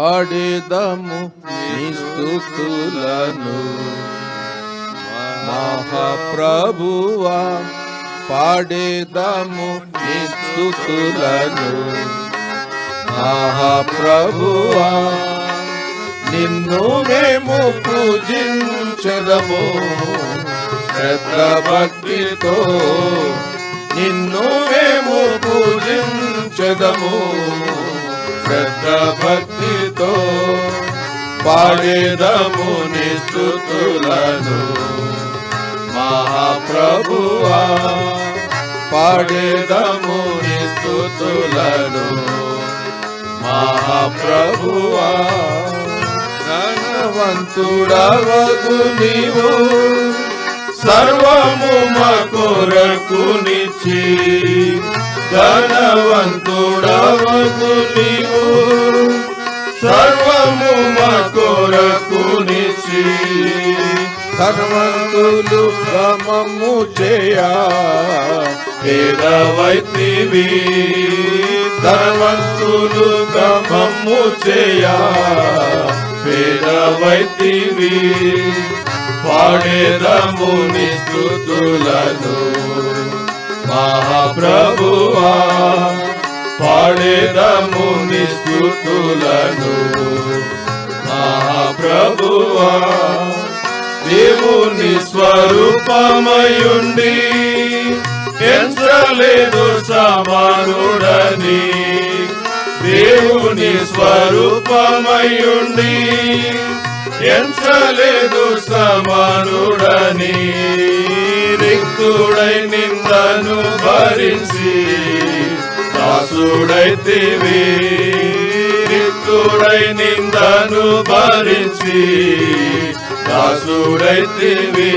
పాడేదము నిస్తుతులను మహాప్రభువా పాడేదము నిస్తుతులను మహాప్రభువా నిన్ను మేము పూజించదము. శ్రద్ధ భక్తితో నిన్ను మేము పూజించదము. శ్రద్ధ భక్తితో పాడేదము నీ స్థుతులను. మహాప్రభువా పాడేదము నీ స్థుతులను. మహాప్రభువా ధనవంతుడవగు నీవు. సర్వము మా కొరకు నిచ్చి ధనవంతుడవగు నీవు. సర్వ ధనవంతులు గమము చేయా. పేదవైతివి ధనవంతులు గమము చేయా. పేదవైతివి పాడేదము నీ మహాప్రభువా. పాడేదము నీ మహాప్రభువా. దేవుని స్వరూపమయుండి. ఎంచలేదు సమానుడని. దేవుని స్వరూపమయుండి. ఎంచలేదు సమానుడని. రిక్తుడై నిందను భరించి దాసుడైతివి. రిక్తుడై నిందను భరించి దాసుడైతివి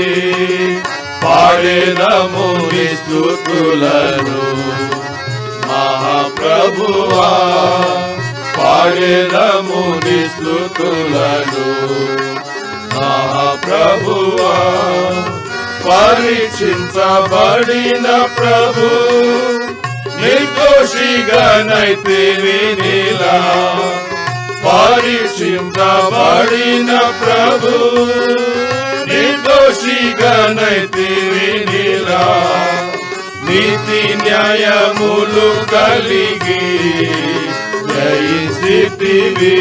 పాడేదము నీ స్థుతులను మహాప్రభువా పాడేదము నీ స్థుతులను మహాప్రభువా పరీక్షించబడిన ప్రభు నిర్దోషిగా నైతివి నీలా. పరీక్షించబడిన ప్రభు నిర్దోషిగా నైతివి నీతి న్యాయములు కలిగి జయిస్థితివి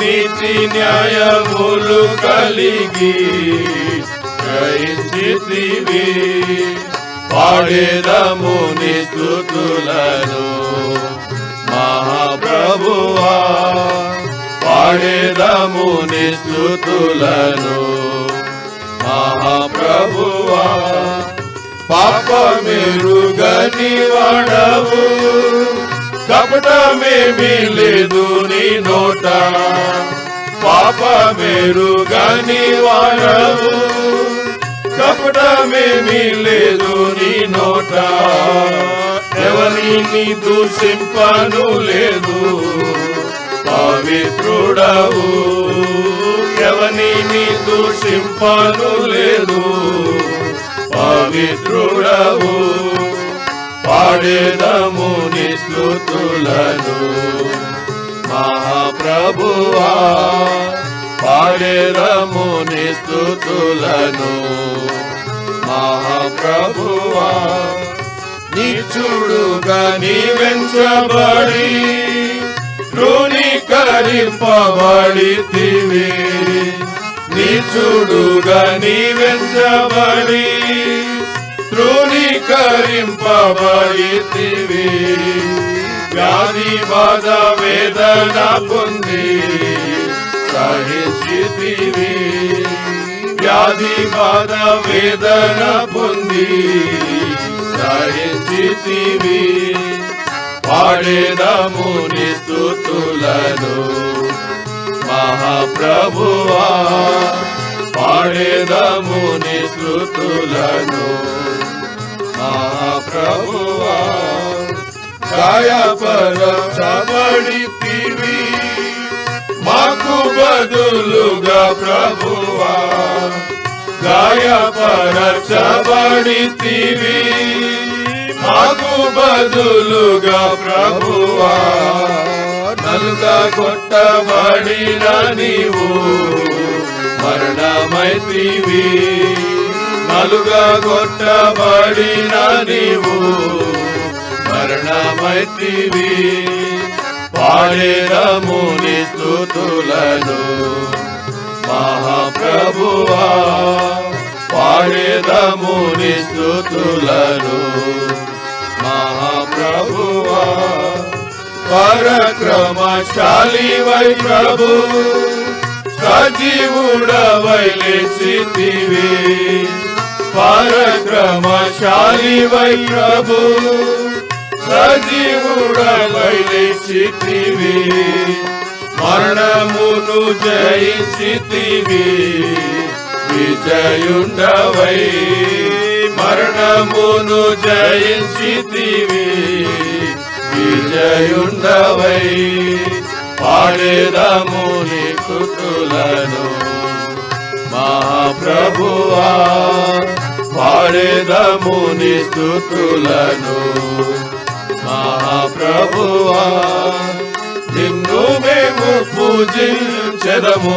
నీతి న్యాయములు కలిగి జయిస్థితివి పాడేదము నీ స్థుతులను ప్రభువా పాడేదము నీ మహాప్రభువా పాప మెరుగని వాడవు కపటమేమీ లేదు నీ నోట. పాప మెరుగని వాడవు కపటమేమీ లేదు నీ నోట. ఎవరిని దూషింపను లేదు. పవిత్రుడవు. ఎవరిని దూషింపను లేదు. పవిత్రుడవు. పాడేదము నీ మహాప్రభువా పాడేదము నీ మహాప్రభువా నీచుడుగా నీవెంచబడి వెంచబడి తృణీకరింపబడితివి. నీచుడుగా నీ వెంచబడి తృణీకరింపబడితివి. వ్యాధి బాధ వేదన పొంది సహించితివి. వ్యాధి బాధ వేదన పొంది గ్రహించితివి పాడేదము నీ మహాప్రభువా పాడేదము నీ స్థుతులను మహాప్రభువా గాయపరచబడితివి మాకు బదులుగా ప్రభువా గాయపరచబడితివి మాకు బదులుగా ప్రభువా. నలుగ కొట్టబడిన నీవు మరణమైతివి. నలుగ కొట్టబడిన నీవు మరణమైతివి. పాడేరముని స్థుతులను మహాప్రభువా. పాడేదముని స్థుతులను పరక్రమశాలి వై ప్రభు సజీవుడవై లేచితివి. పరక్రమశాలి వై ప్రభు సజీవుడవై లేచితివి. మరణమును జయించితివి విజయుండవై. మరణమును జయించితివి. విజయుండవై. పాడేదము నీ కృతులను మహాప్రభువా పాడేదము నీ స్థుతులను మహాప్రభువా నిన్ను మేము పూజించదము.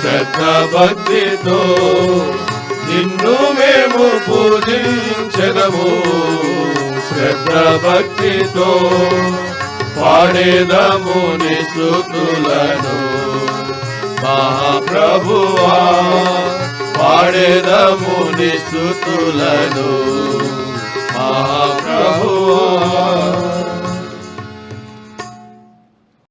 శ్రద్ధ భక్తితో నిన్ను మేము పూజించదము. శ్రద్ధ భక్తితో పాడేదము నిస్తులను మహాప్రభువా పాడేదము నిస్తులను మహాప్రభువా